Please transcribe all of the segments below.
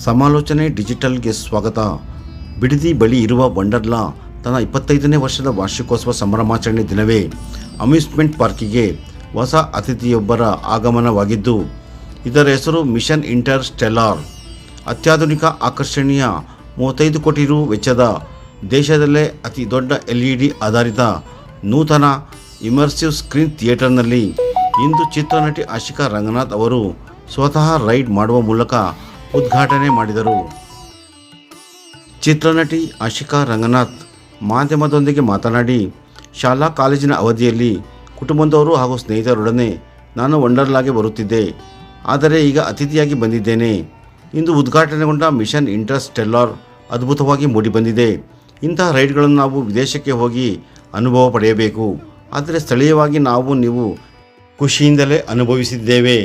ಸಮಾಲೋಚನೆ ಡಿಜಿಟಲ್ಗೆ ಸ್ವಾಗತ. ಬಿಡದಿ ಬಳಿ ಇರುವ ವಂಡರ್ಲಾ ತನ್ನ ಇಪ್ಪತ್ತೈದನೇ ವರ್ಷದ ವಾರ್ಷಿಕೋತ್ಸವ ಸಂಭ್ರಮಾಚರಣೆ ದಿನವೇ ಅಮ್ಯೂಸ್ಮೆಂಟ್ ಪಾರ್ಕಿಗೆ ಹೊಸ ಅತಿಥಿಯೊಬ್ಬರ ಆಗಮನವಾಗಿದ್ದು, ಇದರ ಹೆಸರು ಮಿಷನ್ ಇಂಟರ್ ಸ್ಟೆಲ್ಲಾರ್ ಅತ್ಯಾಧುನಿಕ ಆಕರ್ಷಣೀಯ ಮೂವತ್ತೈದು ಕೋಟಿ ರು ವೆಚ್ಚದ ದೇಶದಲ್ಲೇ ಅತಿ ದೊಡ್ಡ ಎಲ್ ಇ ಡಿ ಆಧಾರಿತ ನೂತನ ಇಮರ್ಸಿವ್ ಸ್ಕ್ರೀನ್ ಥಿಯೇಟರ್ನಲ್ಲಿ ಇಂದು ಚಿತ್ರನಟಿ ಆಶಿಕಾ ರಂಗನಾಥ್ ಅವರು ಸ್ವತಃ ರೈಡ್ ಮಾಡುವ ಮೂಲಕ ಉದ್ಘಾಟನೆ ಮಾಡಿದರು. ಚಿತ್ರನಟಿ ಆಶಿಕಾ ರಂಗನಾಥ್ ಮಾಧ್ಯಮದೊಂದಿಗೆ ಮಾತನಾಡಿ, ಶಾಲಾ ಕಾಲೇಜಿನ ಅವಧಿಯಲ್ಲಿ ಕುಟುಂಬದವರು ಹಾಗೂ ಸ್ನೇಹಿತರೊಡನೆ ನಾನು ವಂಡರ್ಲಾಗೆ ಬರುತ್ತಿದ್ದೆ. ಆದರೆ ಈಗ ಅತಿಥಿಯಾಗಿ ಬಂದಿದ್ದೇನೆ. ಇಂದು ಉದ್ಘಾಟನೆಗೊಂಡ ಮಿಷನ್ ಇಂಟರ್ಸ್ಟೆಲ್ಲಾರ್ ಅದ್ಭುತವಾಗಿ ಮೂಡಿಬಂದಿದೆ. ಇಂತಹ ರೈಡ್ಗಳನ್ನು ನಾವು ವಿದೇಶಕ್ಕೆ ಹೋಗಿ ಅನುಭವ ಪಡೆಯಬೇಕು. ಆದರೆ ಸ್ಥಳೀಯವಾಗಿ ನಾವು ನೀವು ಖುಷಿಯಿಂದಲೇ ಅನುಭವಿಸಿದ್ದೇವೆ.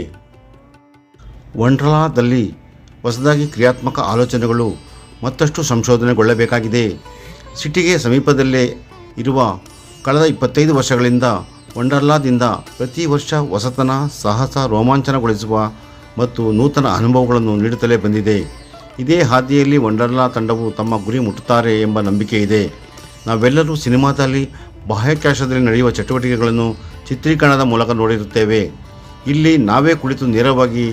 ವಂಡ್ರಲಾದಲ್ಲಿ ಹೊಸದಾಗಿ ಕ್ರಿಯಾತ್ಮಕ ಆಲೋಚನೆಗಳು ಮತ್ತಷ್ಟು ಸಂಶೋಧನೆಗೊಳ್ಳಬೇಕಾಗಿದೆ. ಸಿಟಿಗೆ ಸಮೀಪದಲ್ಲೇ ಇರುವ ಕಳೆದ ಇಪ್ಪತ್ತೈದು ವರ್ಷಗಳಿಂದ ವಂಡರ್ಲಾದಿಂದ ಪ್ರತಿ ವರ್ಷ ಹೊಸತನ ಸಾಹಸ, ರೋಮಾಂಚನಗೊಳಿಸುವ ಮತ್ತು ನೂತನ ಅನುಭವಗಳನ್ನು ನೀಡುತ್ತಲೇ ಬಂದಿದೆ. ಇದೇ ಹಾದಿಯಲ್ಲಿ ವಂಡರ್ಲಾ ತಂಡವು ತಮ್ಮ ಗುರಿ ಮುಟ್ಟುತ್ತಾರೆ ಎಂಬ ನಂಬಿಕೆ ಇದೆ. ನಾವೆಲ್ಲರೂ ಸಿನಿಮಾದಲ್ಲಿ ಬಾಹ್ಯಾಕಾಶದಲ್ಲಿ ನಡೆಯುವ ಚಟುವಟಿಕೆಗಳನ್ನು ಚಿತ್ರೀಕರಣದ ಮೂಲಕ ನೋಡಿರುತ್ತೇವೆ. ಇಲ್ಲಿ ನಾವೇ ಕುಳಿತು ನೇರವಾಗಿ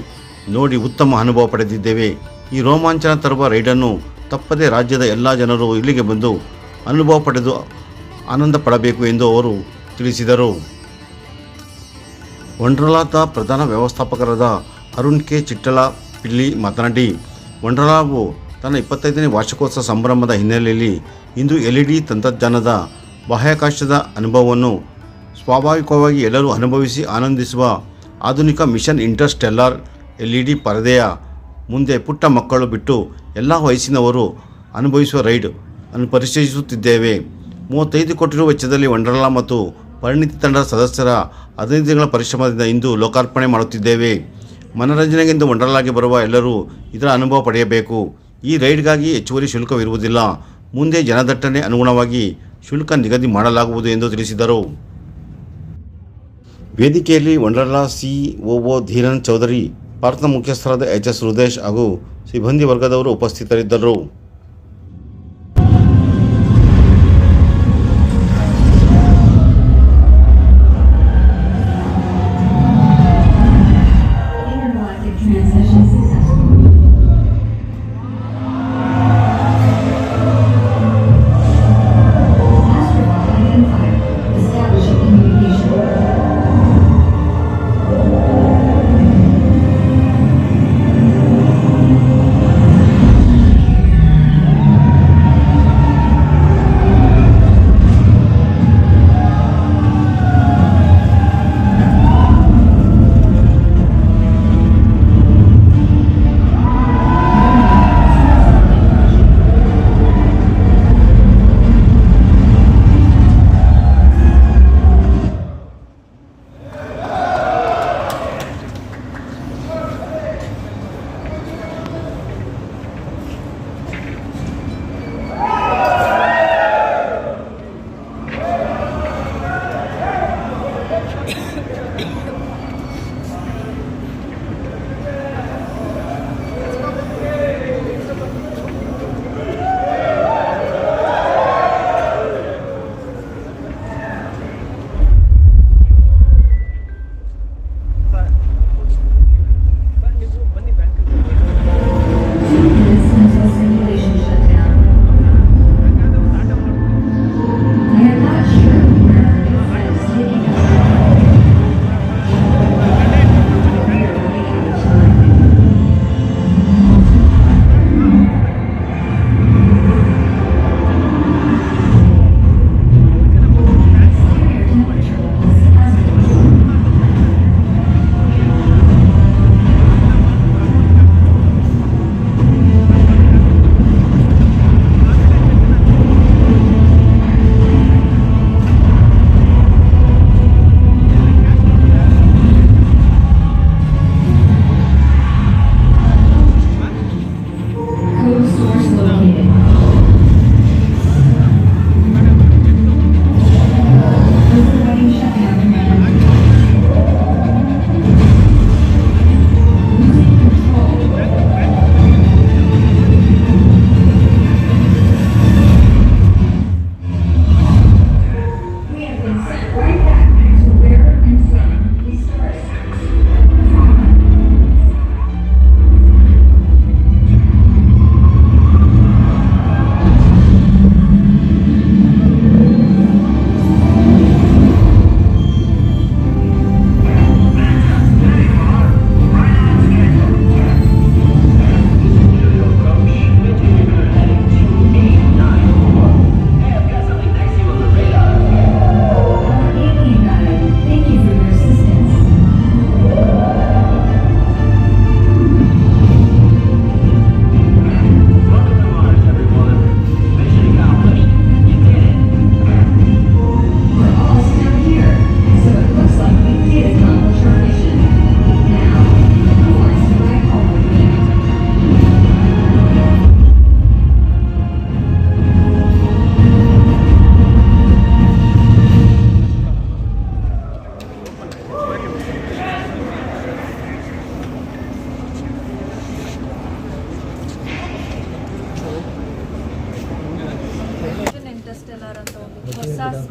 ನೋಡಿ ಉತ್ತಮ ಅನುಭವ ಪಡೆದಿದ್ದೇವೆ. ಈ ರೋಮಾಂಚನ ತರುವ ರೈಡನ್ನು ತಪ್ಪದೇ ರಾಜ್ಯದ ಎಲ್ಲ ಜನರು ಇಲ್ಲಿಗೆ ಬಂದು ಅನುಭವ ಪಡೆದು ಆನಂದ ಪಡಬೇಕು ಎಂದು ಅವರು ತಿಳಿಸಿದರು. ವಂಡ್ರಲಾದ ಪ್ರಧಾನ ವ್ಯವಸ್ಥಾಪಕರಾದ ಅರುಣ್ ಕೆ. ಚಿಟ್ಟಲ ಪಿಲ್ಲಿ ಮಾತನಾಡಿ, ವಂಡ್ರಲಾವು ತನ್ನ ಇಪ್ಪತ್ತೈದನೇ ವಾರ್ಷಿಕೋತ್ಸವ ಸಂಭ್ರಮದ ಹಿನ್ನೆಲೆಯಲ್ಲಿ ಇಂದು ಎಲ್ ಇ ಡಿ ತಂತ್ರಜ್ಞಾನದ ಬಾಹ್ಯಾಕಾಶದ ಅನುಭವವನ್ನು ಸ್ವಾಭಾವಿಕವಾಗಿ ಎಲ್ಲರೂ ಅನುಭವಿಸಿ ಆನಂದಿಸುವ ಆಧುನಿಕ mission interstellar L E D ಪರದೆಯ ಮುಂದೆ ಪುಟ್ಟ ಮಕ್ಕಳು ಬಿಟ್ಟು ಎಲ್ಲ ವಯಸ್ಸಿನವರು ಅನುಭವಿಸುವ ರೈಡ್ ಅನ್ನು ಪರಿಚಯಿಸುತ್ತಿದ್ದೇವೆ. ಮೂವತ್ತೈದು ಕೋಟಿ ರೂಪಾಯಿ ವೆಚ್ಚದಲ್ಲಿ ವಂಡರ್ಲಾ ಮತ್ತು ಪರಿಣಿತಿ ತಂಡದ ಸದಸ್ಯರ ಹದಿನೈದು ದಿನಗಳ ಪರಿಶ್ರಮದಿಂದ ಇಂದು ಲೋಕಾರ್ಪಣೆ ಮಾಡುತ್ತಿದ್ದೇವೆ. ಮನರಂಜನೆಗೆಂದು ವಂಡರ್ಲಾಗೆ ಬರುವ ಎಲ್ಲರೂ ಇದರ ಅನುಭವ ಪಡೆಯಬೇಕು. ಈ ರೈಡ್ಗಾಗಿ ಹೆಚ್ಚುವರಿ ಶುಲ್ಕವಿರುವುದಿಲ್ಲ. ಮುಂದೆ ಜನದಟ್ಟಣೆ ಅನುಗುಣವಾಗಿ ಶುಲ್ಕ ನಿಗದಿ ಮಾಡಲಾಗುವುದು ಎಂದು ತಿಳಿಸಿದರು. ವೇದಿಕೆಯಲ್ಲಿ ವಂಡರ್ಲಾ ಸಿಇಒ ಧೀರನ್ ಚೌಧರಿ ಭಾರತದ ಮುಖ್ಯಸ್ಥರಾದ ಎಚ್ ಎಸ್ ಹೃದೇಶ್ ಹಾಗೂ ಸಿಬ್ಬಂದಿ ವರ್ಗದವರು ಉಪಸ್ಥಿತರಿದ್ದರು.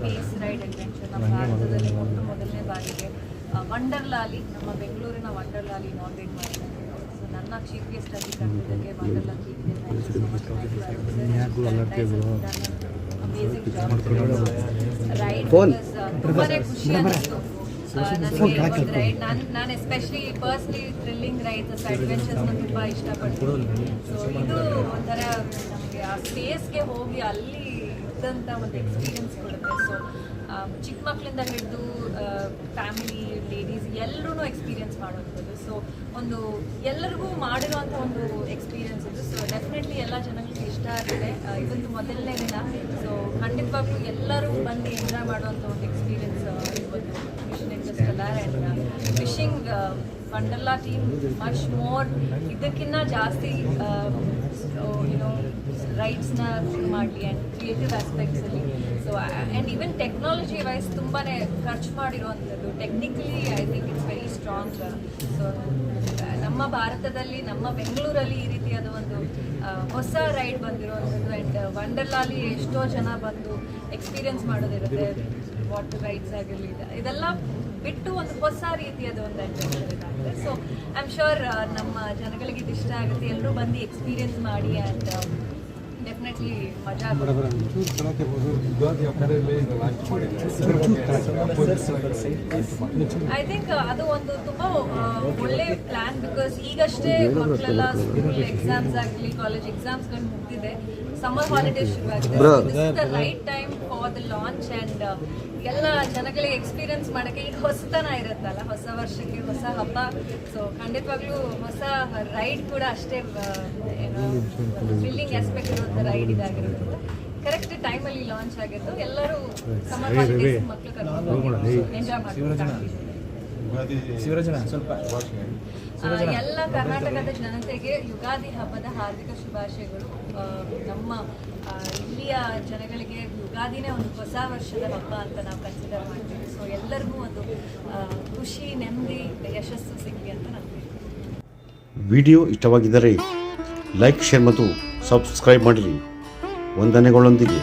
ಸ್ಪೇಸ್ ರೈಡ್ ಅಡ್ವೆಂಚರ್ ನಮ್ಮ ಭಾರತದಲ್ಲಿ ಮೊಟ್ಟ ಮೊದಲನೇ ಬಾರಿಗೆ ವಂಡರ್ಲಾಲಿ ನಮ್ಮ ಬೆಂಗಳೂರಿನ ವಂಡರ್ಲಾಲಿ ಇನಾಗ್ರೇಟ್ ಮಾಡಿದ್ದಾರೆ ಸೊ ನನ್ನ ಚೀಫ್ ಗೆಸ್ಟ್ ಆಗಿ ಕರೆದಿದ್ದಕ್ಕೆ ವಂಡರ್ಲಾ ರೈಡ್ ತುಂಬಾ ಖುಷಿ ಅನ್ನಿಸ್ತು ನನಗೆ ರೈಡ್ ನಾನು ನಾನು ಎಸ್ಪೆಷಲಿ ಪರ್ಸ್ನಲಿ ಥ್ರಿಲ್ಲಿಂಗ್ ರೈಡ್ಸ್ ಅಡ್ವೆಂಚರ್ಸ್ನ ತುಂಬ ಇಷ್ಟಪಡ್ತೀನಿ. ಸೊ ಇದು ಒಂಥರ ನಮಗೆ ಆ ಸ್ಪೇಸ್ಗೆ ಹೋಗಿ ಅಲ್ಲಿ ಇದ್ದಂಥ ಒಂದು ಎಕ್ಸ್ಪೀರಿಯನ್ಸ್ ಕೊಡುತ್ತೆ. ಸೊ ಚಿಕ್ಕ ಮಕ್ಕಳಿಂದ ಹಿಡಿದು ಫ್ಯಾಮಿಲಿ ಲೇಡೀಸ್ ಎಲ್ಲರೂ ಎಕ್ಸ್ಪೀರಿಯನ್ಸ್ ಮಾಡುವಂಥದ್ದು ಸೊ ಒಂದು ಎಲ್ಲರಿಗೂ ಮಾಡಿರುವಂಥ ಒಂದು ಎಕ್ಸ್ಪೀರಿಯನ್ಸ್ ಇದು. ಸೊ ಡೆಫಿನೆಟ್ಲಿ ಎಲ್ಲ ಜನಗಳಿಗೆ ಇಷ್ಟ ಆಗಿದೆ ಇದೊಂದು ಮೊದಲನೇ ದಿನ. ಸೊ ಖಂಡಿತವಾಗ್ಲೂ ಎಲ್ಲರೂ ಬಂದು ಎಂಜಾಯ್ ಮಾಡುವಂಥ ಒಂದು ಎಕ್ಸ್ಪೀರಿಯನ್ಸ್ ಇವತ್ತು mission interest fishing Wonderla team much more ಇದಕ್ಕಿಂತ ಜಾಸ್ತಿ ಯುನೋ ರೈಟ್ಸ್ನ ಮಾಡಲಿ and creative ಆಸ್ಪೆಕ್ಟ್ಸಲ್ಲಿ so and even technology wise ತುಂಬಾ ಖರ್ಚು ಮಾಡಿರುವಂಥದ್ದು. Technically I think it's very strong so ನಮ್ಮ ಭಾರತದಲ್ಲಿ ನಮ್ಮ ಬೆಂಗಳೂರಲ್ಲಿ ಈ ರೀತಿಯಾದ ಒಂದು ಹೊಸ ರೈಡ್ ಬಂದಿರುವಂಥದ್ದು ಆ್ಯಂಡ್ ವಂಡರ್ಲಾಲಿ ಎಷ್ಟೋ ಜನ ಬಂದು ಎಕ್ಸ್ಪೀರಿಯನ್ಸ್ ಮಾಡೋದಿರುತ್ತೆ. ವಾಟರ್ ರೈಡ್ಸ್ ಆಗಿರಲಿ ಇದೆಲ್ಲ ಬಿಟ್ಟು ಒಂದು ಹೊಸ ರೀತಿಯಾದ ಒಂದು ಅಡ್ವೆಂಚರ್ ಇದಾಗಿದೆ. ಸೊ ಐ ಆಮ್ ಶೋರ್ ನಮ್ಮ ಜನಗಳಿಗೆ ಇದು ಇಷ್ಟ ಆಗುತ್ತೆ. ಎಲ್ಲರೂ ಬಂದು ಎಕ್ಸ್ಪೀರಿಯನ್ಸ್ ಮಾಡಿ ಆ್ಯಂಡ್ ಡೆಫಿನೆಟ್ಲಿ ಮಜಾ ಐ ಥಿಂಕ್ ಅದು ಒಂದು ತುಂಬಾ ಒಳ್ಳೆ ಪ್ಲಾನ್ ಬಿಕಾಸ್ ಈಗಷ್ಟೇ ಮಕ್ಕಳೆಲ್ಲ ಸ್ಕೂಲ್ ಎಕ್ಸಾಮ್ಸ್ ಆಗಲಿ ಕಾಲೇಜ್ ಎಕ್ಸಾಮ್ಸ್ ಮುಗ್ದಿದೆ. ಸಮ್ಮರ್ ಹಾಲಿಡೇಸ್ ಶುರು ಆಗಿದೆ right time for the launch and ಎಲ್ಲ ಜನಗಳಿಗೆ ಎಕ್ಸ್ಪೀರಿಯನ್ಸ್ ಮಾಡೋಕ್ಕೆ ಈಗ ಹೊಸತನ ಇರುತ್ತಲ್ಲ ಹೊಸ ವರ್ಷಕ್ಕೆ ಹೊಸ ಹಬ್ಬ. ಸೊ ಖಂಡಿತವಾಗ್ಲೂ ಹೊಸ ರೈಡ್ ಕೂಡ ಅಷ್ಟೇ ಏನೋ ಥ್ರಿಲ್ಲಿಂಗ್ ಆಸ್ಪೆಕ್ಟ್ ಇರುವಂಥ ರೈಡ್ ಇದಾಗಿರೋದ್ರಿಂದ ಕರೆಕ್ಟ್ ಟೈಮಲ್ಲಿ ಲಾಂಚ್ ಆಗಿದ್ದು ಎಲ್ಲರೂ ಮಕ್ಕಳು ಕರ್ಕೊಂಡು ಎಂಜಾಯ್ ಮಾಡ್ತಾರೆ ಎಲ್ಲ ಕರ್ನಾಟಕದ ಜನತೆಗೆ ಯುಗಾದಿ ಹಬ್ಬದ ಹಾರ್ದಿಕ ಶುಭಾಶಯಗಳು. ನಮ್ಮ ಇಲ್ಲಿಯ ಜನಗಳಿಗೆ ಯುಗಾದಿನೇ ಒಂದು ಹೊಸ ವರ್ಷದ ಹಬ್ಬ ಅಂತ ನಾವು ಕನ್ಸಿಡರ್ ಮಾಡ್ತೀವಿ. ಸೊ ಎಲ್ಲರಿಗೂ ಒಂದು ಖುಷಿ, ನೆಮ್ಮದಿ, ಯಶಸ್ಸು ಸಿಗಲಿ ಅಂತ ನಾನು ವಿಡಿಯೋ ಇಷ್ಟವಾಗಿದ್ದರೆ ಲೈಕ್, ಶೇರ್ ಮತ್ತು ಸಬ್ಸ್ಕ್ರೈಬ್ ಮಾಡಿರಿ. ವಂದನೆಗಳೊಂದಿಗೆ.